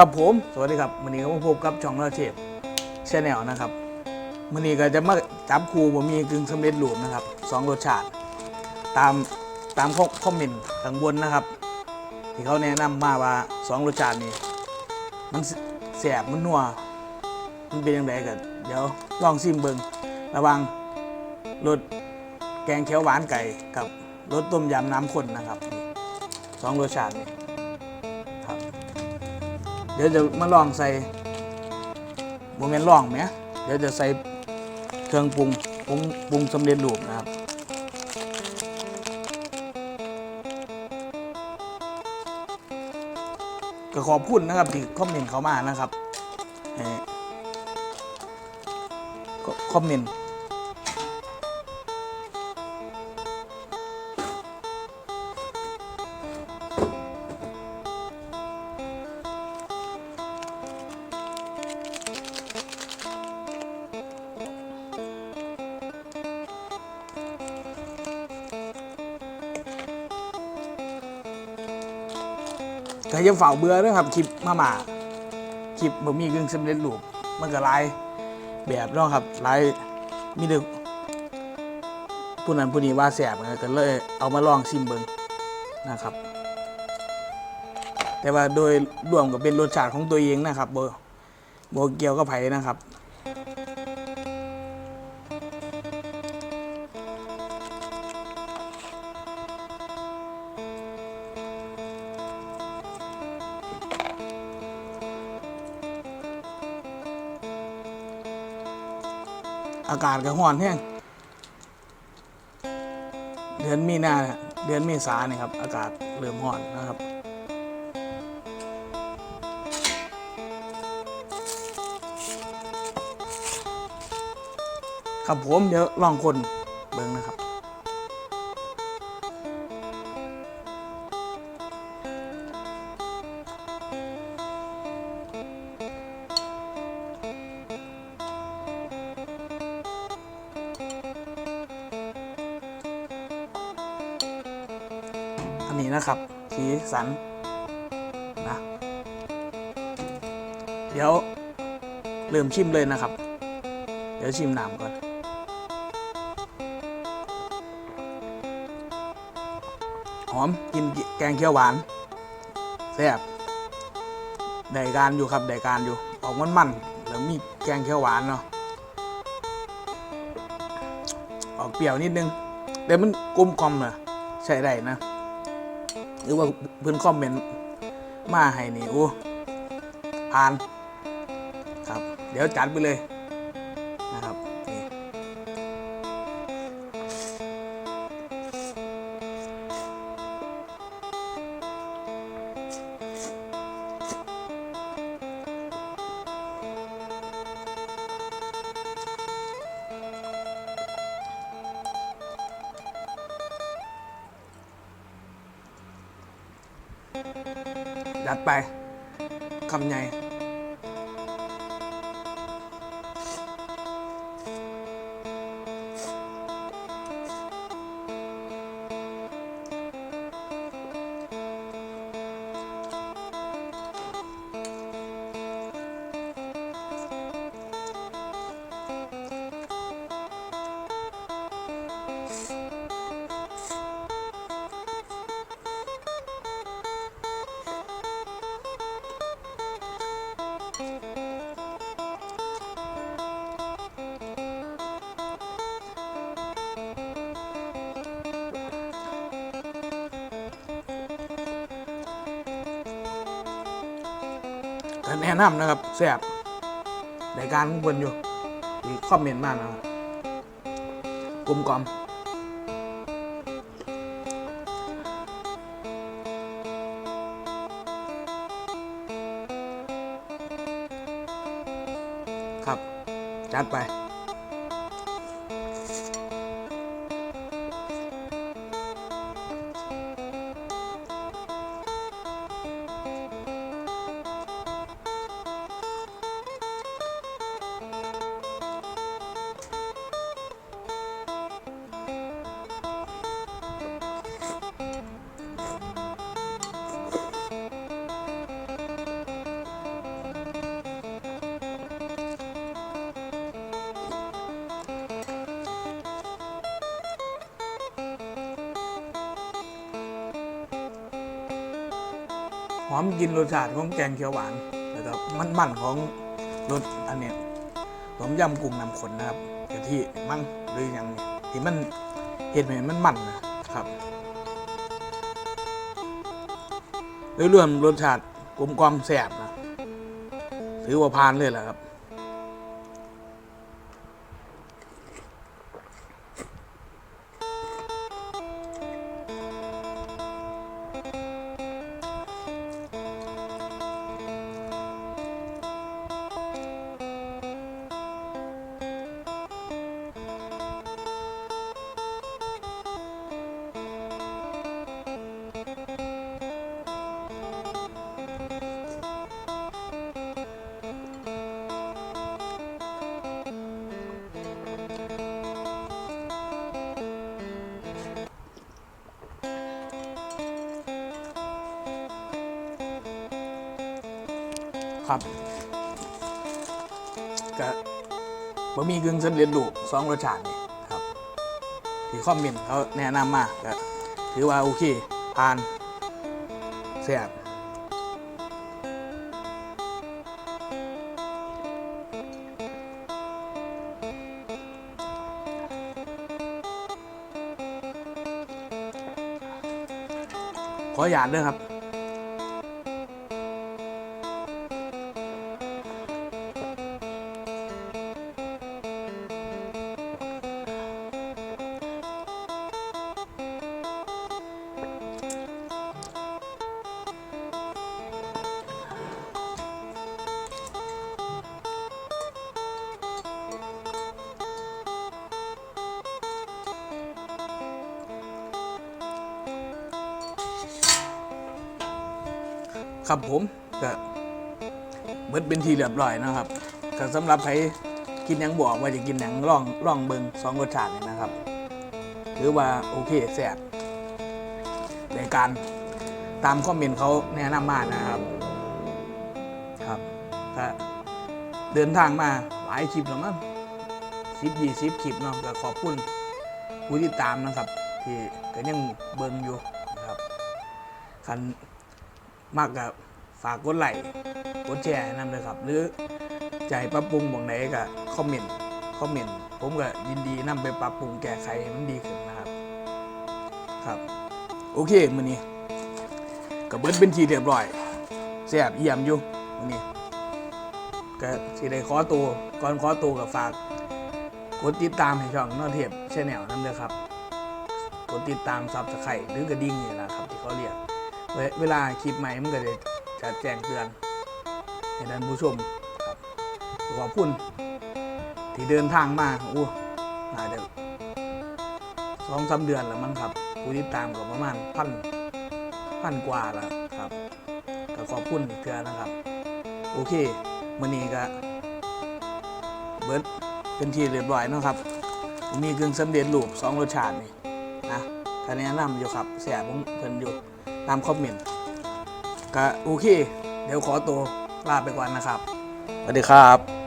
ครับผม สวัสดีครับวันนี้ก็มาพบกับช่องเราเชฟชาแนลนะครับวันนี้ก็จะมาจับคูผมมีกึ่งสำเร็จรูปนะครับสองรสชาติ ตามตามคอมเมนต์ข้างบนนะครับ ที่เขาแนะนำมาว่าสองรสชาตินี้มันแสบมันนัวมันเป็นยังไงกันเดี๋ยวลองซิมเบิงระวังรสแกงเขียวหวานไก่กับรสต้มยำน้ำข้นนะครับสองรสชาตินี้ เดี๋ยวจะมาลองใส่โมเมนลองไหมเดี๋ยวจะใส่เครื่องปรุงปรุงปรุงสำเร็จรูปนะครับก็ขอบคุณนะครับที่คอมเมนต์เขามานะครับคอมเมนต์ ก็จะเฝ้าเบื่อนะครับคลิปมาหมาคลิปบ่มีกึ่งสำเร็จรูปมันก็หลายแบบเนาะครับหลายมีเด็กผู้นั้นผู้นี้ว่าแสบนะก็เลยเอามาลองชิมเบิงนะครับ แต่ว่าโดยรวมก็เป็นรสชาติของตัวเองนะครับโบโบเกียวก็ไผ่นะครับ อากาศก็ห้อนแห้งเดือนมีนาเนี่ยเดือนเมษาเนี่ยครับ อากาศเริ่มห้อนนะครับ ครับผมเดี๋ยวลองคน อันนี้นะครับสีสันนะเดี๋ยวเริ่มชิมเลยนะครับ เดี๋ยวชิมน้ำก่อนหอมกินแกงเขียวหวานแซ่บได้การอยู่ครับได้การอยู่ออกมันมันๆแล้วมีแกงเขียวหวานเนาะออกเปรี้ยวนิดนึงแต่มันกลมกล่อมนะใช้ได้นะ รือว่าเพื่อนคอมเมนต์มาให้นี่โอ้ผ่าน ครับ เดี๋ยวจัดไปเลย จัดไปคำใหญ่ ก็แนะนำนะครับแซ่บรายการของเพิ่นอยู่มีคอมเมนต์มากนะครับกลมกล่อม จัดไป หอมกินรสชาติของแกงเขียวหวานแล้วก็มันๆของรสอันเนี้ยต้มยำกุ้งนำขนนะครับกะทิมั่งหรืออย่างที่มันเห็ดเห้มันมันนะครับโดยรวมรสชาติกลมกล่อมแซ่บนะถือว่าพานเลยแหละครับ ครับก็บะหมี่กึ่งสำเร็จรูปสองรสชาตินี่ครับ ที่คอมเมนต์เขาแนะนำมาก็ถือว่าโอเคผ่านแซ่บขอหยาดด้วยครับ ครับผมก็เบิดเป็นทีเรียบร้อยนะครับก็สำหรับใครกินหยังบอกว่าจะกินหยังล่องล่องเบิงสองรสชาตินี่นะครับถือว่าโอเคแซ่บในการตามคอมเมนต์เขาแนะนำมานะครับครับก็เดินทางมาหลายคลิปแล้วมั้งสิบยี่สิบคลิปเนาะก็ขอบคุณผู้ที่ตามนะครับ ที่ก็ยังเบิงอยู่นะครับคัน มากกับฝากกดไลค์กดแชร์นำเลยครับ หรือใจะให้ปรับปรุงบางไหนก็คอมเมนต์คอมเมนต์ผมก็ยินดีนำไปปรับปรุงแก้ไขให้มันดีขึ้นนะครับ ครับ โอเคมื้อนี้ก็เบิดเป็นทีเรียบร้อยแซ่บเยี่ยมอยู่มื้อนี้ก็สิได้ขอตัวก่อนขอตัวกับฝากกดติดตามให้ช่องนอเทปชแนลนั่นเลยครับ กดติดตามซับสไครต์หรือกระดิ่งนี่แหละครับที่เขาเรียก เวเวลาคลิปใหม่มันก็จะจะแจ้งเตือนให้ท่านผู้ชมครับขอบคุณที่เดินทางมาโอ้น่าจะสองสามเดือนแล้วมั้งครับผู้ติดตามก็ประมาณพันพันกว่าแล้วครับก็ขอบคุณอีกเทื่อนะครับ โอเคมื่อนี้ก็เบิร์ดเป็นที่เรียบร้อยนะครับ มีกึ่งสำเร็จรูปสองรสชาตินี่นะคะแนนนำอยู่ครับแสบผมเพิ่นอยู่ ตามคอมเมนต์ก็โอเค เดี๋ยวขอตัวลาไปก่อนนะครับ สวัสดีครับ